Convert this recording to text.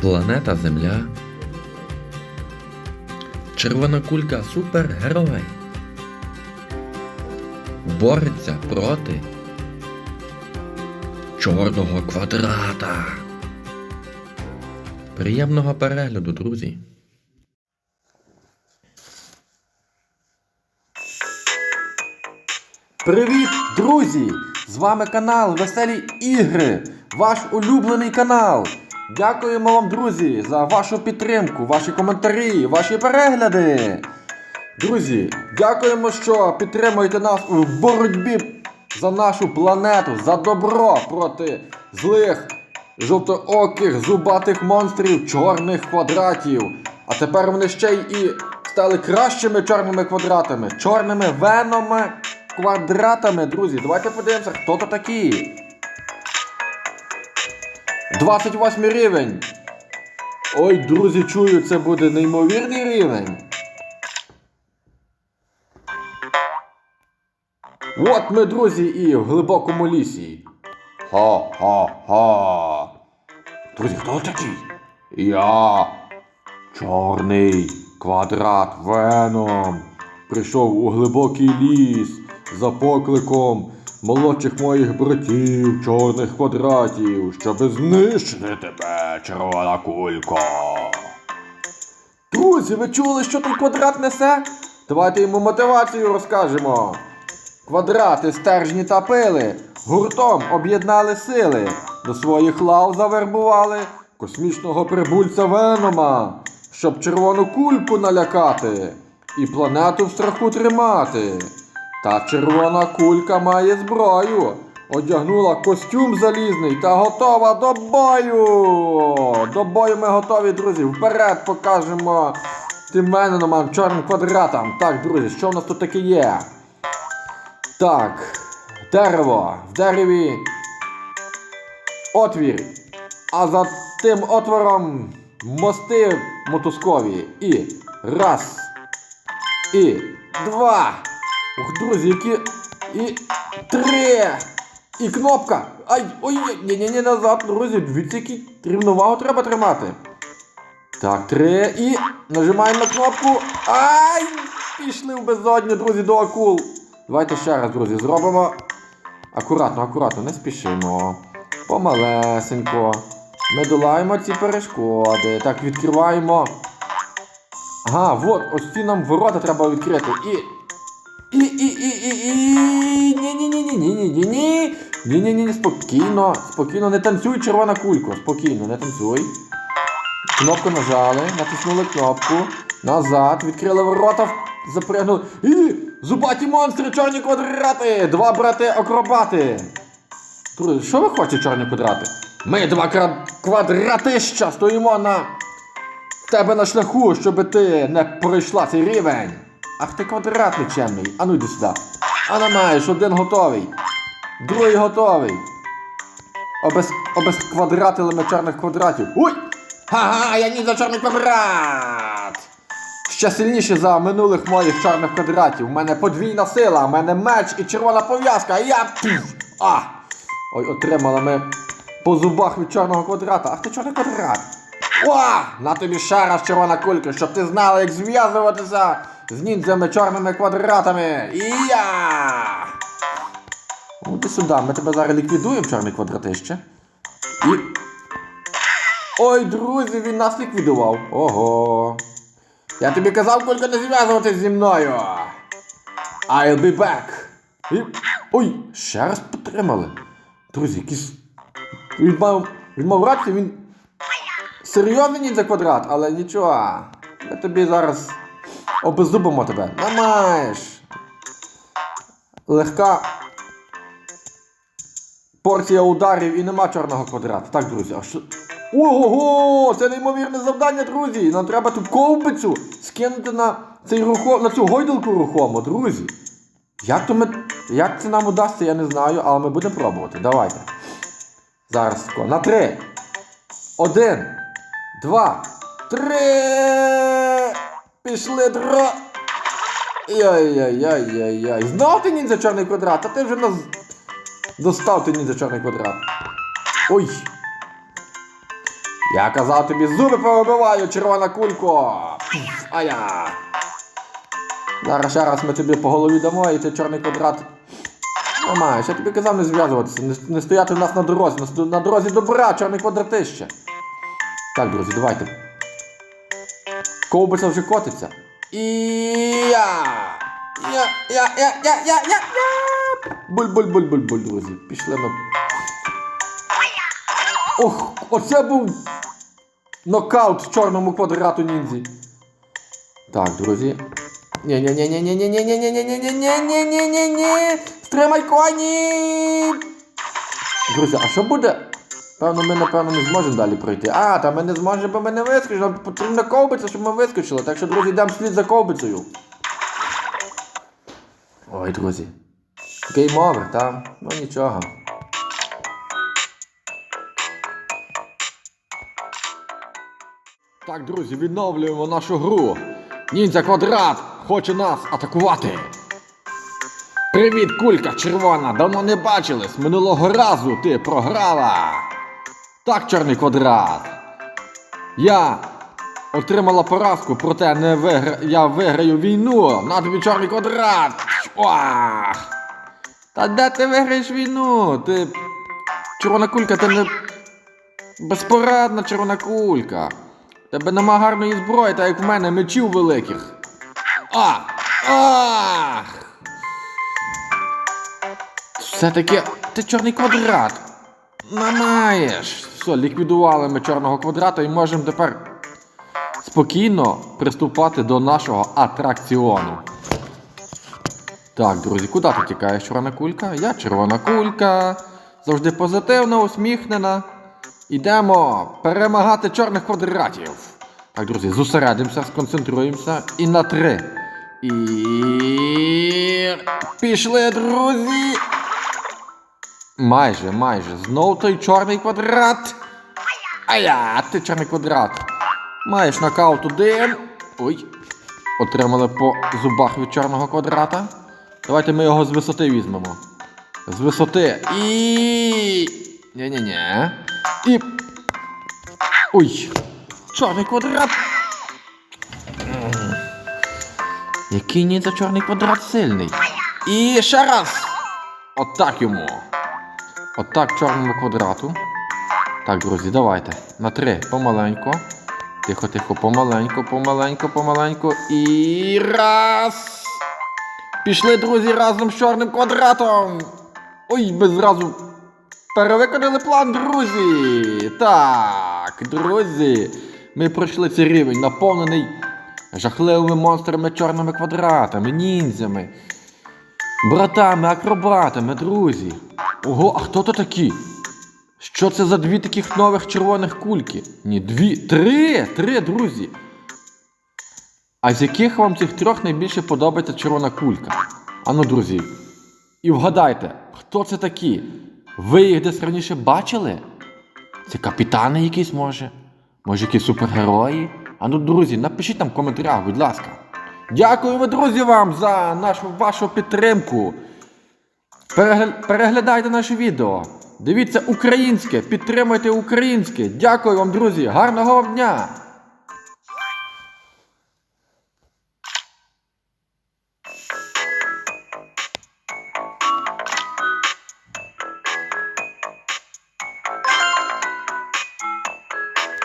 Планета Земля. Червона кулька супергерой. Бореться проти чорного квадрата. Приємного перегляду, друзі. Привіт, друзі! З вами канал Веселі Ігри, ваш улюблений канал. Дякуємо вам, друзі, за вашу підтримку, ваші коментарі, ваші перегляди. Друзі, дякуємо, що підтримуєте нас у боротьбі за нашу планету, за добро проти злих, жовтооких, зубатих монстрів, чорних квадратів. А тепер вони ще й і стали кращими чорними квадратами, чорними веноми квадратами, друзі. Давайте подивимося, хто то такі. 28 рівень. Ой, друзі, чую, це буде неймовірний рівень. От ми, друзі, і в глибокому лісі. Ха-ха-ха. Друзі, хто такий? Я. Чорний квадрат Веном. Прийшов у глибокий ліс за покликом молодших моїх братів, чорних квадратів, щоб знищити тебе, червона кулько. Друзі, ви чули, що той квадрат несе? Давайте йому мотивацію розкажемо. Квадрати, стержні та пили гуртом об'єднали сили, до своїх лав завербували космічного прибульця Венома, щоб червону кульку налякати і планету в страху тримати. Та червона кулька має зброю, одягнула костюм залізний та готова до бою. До бою ми готові, друзі. Вперед покажемо тим Веномам, чорним квадратам. Так, друзі, що в нас тут таке є? Так, дерево. В дереві отвір. А за тим отвором мости мотузкові. І раз. І два. Ух, друзі, які. І три. І кнопка. Ай, ой, ні, ні, ні, назад, друзі. Дивіться, які рівновагу треба тримати. Так, три. І нажимаємо на кнопку. Ай! Пішли в безодню, друзі, до акул. Давайте ще раз, друзі, зробимо. Акуратно, акуратно, не спішимо. Помалесенько. Ми долаємо ці перешкоди. Так, відкриваємо. Ага, от, ось ці нам ворота треба відкрити. І. І, і, і, і, і. Ні, ні, ні, ні, ні, ні, ні, ні. Ні, ні, ні, спокійно, спокійно, не танцюй, червона кулько. Спокійно, не танцюй. Кнопку нажали, натиснули кнопку. Назад, відкрили ворота, запрягнули. І зубаті монстри, чорні квадрати! Два брати-акробати. Друзі, що ви хочете, чорні квадрати? Ми два квадратища стоїмо на тебе на шляху, щоб ти не пройшла цей рівень. Ах ти квадрат нечемний. А ну йди сюди. А не маєш, один готовий. Другий готовий. Обез... Обезквадратили ми чорних квадратів. Ой! Ха-ха, я ні за чорний квадрат! Ще сильніше за минулих моїх чорних квадратів. У мене подвійна сила, у мене меч і червона пов'язка, а я. А! Ой, отримали ми по зубах від чорного квадрата. Ах ти чорний квадрат! О! На тобі ще раз червона кулька, щоб ти знала, як зв'язуватися з ніндзями чорними квадратами. І я! Ну сюди, ми тебе зараз ліквідуємо, чорний квадратище. І. Ой, друзі, він нас ліквідував. Ого. Я тобі казав, кулька не зв'язуватись зі мною. I'll be back. І... Ой, ще раз потримали. Друзі, якийсь. Він мав. Він мав рацію, він. Серйозний ніндзя квадрат, але нічого. Ми тобі зараз обеззубимо тебе. Не маєш. Легка порція ударів і нема чорного квадрата. Так, друзі, а що. Ого! Це неймовірне завдання, друзі! Нам треба ту ковбицю скинути на цей рухом, на цю гойдалку рухому, друзі. Як то ми. Як це нам удасться, я не знаю, але ми будемо пробувати. Давайте. Зараз тако. На три. Один. Два. Три. Пішли дро. Яй-яй-яй-яй-яй. Знов ти ніндзя чорний квадрат, а ти вже нас достав ти ніндзя чорний квадрат. Ой. Я казав тобі, зуби повибиваю, червона кулько. А я. Зараз ще раз ми тобі по голові дамо, і ти чорний квадрат. Ну, маєш, я тобі казав не зв'язуватися, не, не стояти в нас на дорозі, на, на дорозі добра, чорний квадратище. Так, друзі, давайте. Ковбиця вже котиться. І я. Я, я, я, я, я, я, я. Буль, буль, буль, буль, буль, друзі. Пішли ми. Ох, оце був нокаут в чорному квадрату ніндзі. Так, друзі. ні ні ні ні ні ні ні ні ні ні ні ні ні ні ні ні Стримай коні! Друзі, а що буде? Певно, ми напевно не зможемо далі пройти. А, та ми не зможемо, бо ми не вискочили. Нам потрібна ковбиця, щоб ми вискочили. Так що, друзі, йдемо слід за ковбицею. Ой, друзі. Гейм овер, та? Ну нічого. Так, друзі, відновлюємо нашу гру. Ніндзя квадрат хоче нас атакувати. Привіт, кулька червона! Давно не бачились. Минулого разу ти програла. Так, чорний квадрат. Я отримала поразку, проте не вигра... я виграю війну. На тобі чорний квадрат. Ах! Та де ти виграєш війну? Ти. Червона кулька, ти не. Безпорадна червона кулька. Тебе нема гарної зброї, так як в мене мечів великих. А! Ах! Все-таки ти чорний квадрат. Намаєш. Все, ліквідували ми чорного квадрата і можемо тепер спокійно приступати до нашого атракціону. Так, друзі, куди ти тікаєш, червона кулька? Я червона кулька. Завжди позитивна, усміхнена. Ідемо перемагати чорних квадратів. Так, друзі, зосередимося, сконцентруємося. І на три. І. Пішли, друзі! Майже, майже. Знов той чорний квадрат. А я, ти чорний квадрат. Маєш нокаут один. Ой. Отримали по зубах від чорного квадрата. Давайте ми його з висоти візьмемо. З висоти. І. Ні-ні-ні. І. Ой. Чорний квадрат. Який ніндзя чорний квадрат сильний. І ще раз. Отак йому. Отак чорному квадрату. Так, друзі, давайте. На три. Помаленько. Тихо, тихо, помаленько, помаленько, помаленько. І раз. Пішли, друзі, разом з чорним квадратом. Ой, ми зразу перевиконали план, друзі. Так, друзі. Ми пройшли цей рівень, наповнений жахливими монстрами чорними квадратами, ніндзями, братами, акробатами, друзі. Ого, а хто то такі? Що це за дві таких нових червоних кульки? Ні, дві, три, три, друзі. А з яких вам цих трьох найбільше подобається червона кулька? Ану, друзі. І вгадайте, хто це такі? Ви їх десь раніше бачили? Це капітани якісь може? Може, якісь супергерої? Ану, друзі, напишіть там в коментарях, будь ласка. Дякуємо, друзі, вам за нашу вашу підтримку. Перегля- Переглядайте наше відео. Дивіться українське, підтримуйте українське. Дякую вам, друзі. Гарного вам дня!